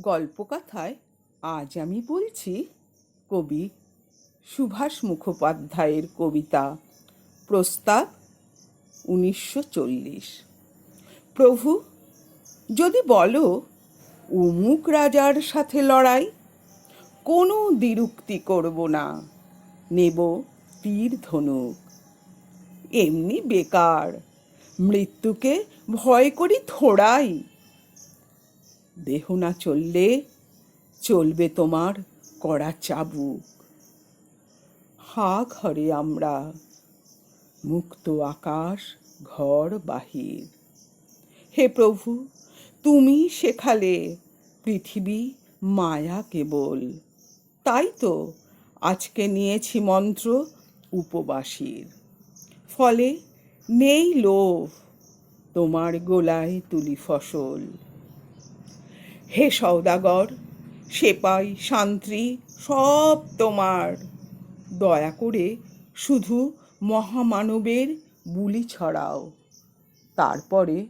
গল্পকথায় আজ আমি বলছি কবি সুভাষ মুখোপাধ্যায়ের কবিতা প্রস্তাব উনিশশো চল্লিশ। প্রভু, যদি বলো অমুক রাজার সাথে লড়াই, কোনো দ্বিরুক্তি করব না, নেব তীর ধনুক। এমনি বেকার, মৃত্যুকে ভয় করি থোড়াই দেহ না চললে চলবে তোমার কড়া চাবুক। হা ঘরে আমরা, মুক্ত আকাশ ঘর বাহির। হে প্রভু, তুমি শেখালে পৃথিবী মায়া কেবল। তাই তো আজকে নিয়েছি মন্ত্র উপবাসীর। ফলে নেই লোভ, তোমার গোলায় তুলি ফসল। হে সৌদাগর সেপাই শান্ত্রী সব তোমার। দয়া করে শুধু মহামানবের বুলি ছড়াও। তারপরে,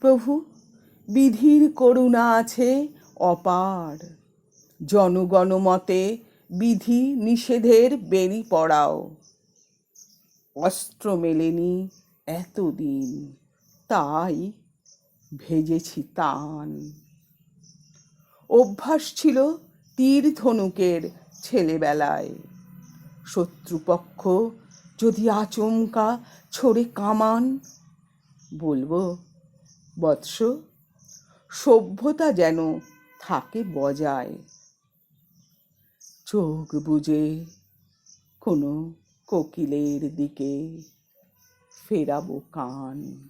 প্রভু, বিধির করুণা আছে অপার। জনগণমতে বিধি নিষেধের বেরি পড়াও। অস্ত্র মেলেনি এতদিন, তাই ভেজেছি তান। অভ্যাস ছিল তীর ধনুকের ছেলেবেলায়। শত্রুপক্ষ যদি আচমকা ছড়ে কামান, বলব, বৎস, সভ্যতা যেন থাকে বজায়। চোখ বুজে কোনো কোকিলের দিকে ফেরাবো কান।